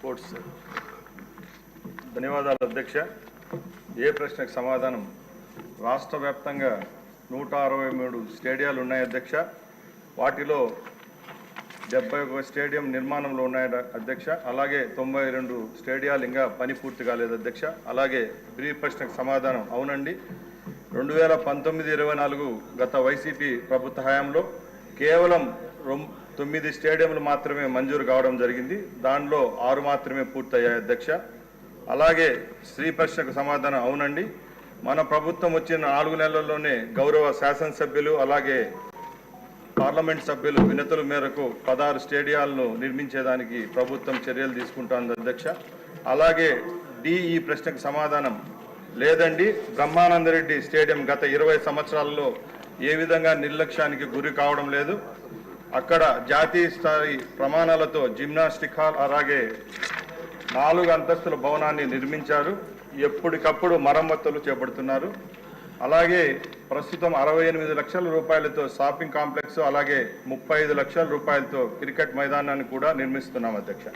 Sports ధన్యవాదాలు అధ్యక్ష. ఏ ప్రశ్నకు సమాధానం? రాష్ట్ర వ్యాప్తంగా నూట అరవై మూడు స్టేడియాలు ఉన్నాయి అధ్యక్ష. వాటిలో డెబ్బై ఒక స్టేడియం నిర్మాణంలో ఉన్నాయి అధ్యక్ష. అలాగే తొంభై రెండు స్టేడియాలు ఇంకా పని పూర్తి కాలేదు అధ్యక్ష. అలాగే బ్రీఫ్ ప్రశ్నకు సమాధానం అవునండి. రెండు వేల పంతొమ్మిది ఇరవై నాలుగు గత వైసీపీ ప్రభుత్వ హయాంలో కేవలం తొమ్మిది స్టేడియంలు మాత్రమే మంజూరు కావడం జరిగింది. దానిలో ఆరు మాత్రమే పూర్తయ్యాయి అధ్యక్ష. అలాగే స్త్రీ ప్రశ్నకు సమాధానం అవునండి. మన ప్రభుత్వం వచ్చిన నాలుగు నెలల్లోనే గౌరవ శాసనసభ్యులు అలాగే పార్లమెంట్ సభ్యులు వినతుల మేరకు పదహారు స్టేడియాలను నిర్మించేదానికి ప్రభుత్వం చర్యలు తీసుకుంటోంది అధ్యక్ష. అలాగే డి ఈ ప్రశ్నకు సమాధానం లేదండి. బ్రహ్మానందరెడ్డి స్టేడియం గత ఇరవై సంవత్సరాలలో ఏ విధంగా నిర్లక్ష్యానికి గురి కావడం లేదు. అక్కడ జాతీయ స్థాయి ప్రమాణాలతో జిమ్నాస్టిక్ హాల్ అలాగే నాలుగు అంతస్తుల భవనాన్ని నిర్మించారు. ఎప్పటికప్పుడు మరమ్మతులు చేపడుతున్నారు. అలాగే ప్రస్తుతం అరవై ఎనిమిది లక్షల రూపాయలతో షాపింగ్ కాంప్లెక్స్ అలాగే ముప్పై ఐదు లక్షల రూపాయలతో క్రికెట్ మైదానాన్ని కూడా నిర్మిస్తున్నాం అధ్యక్ష.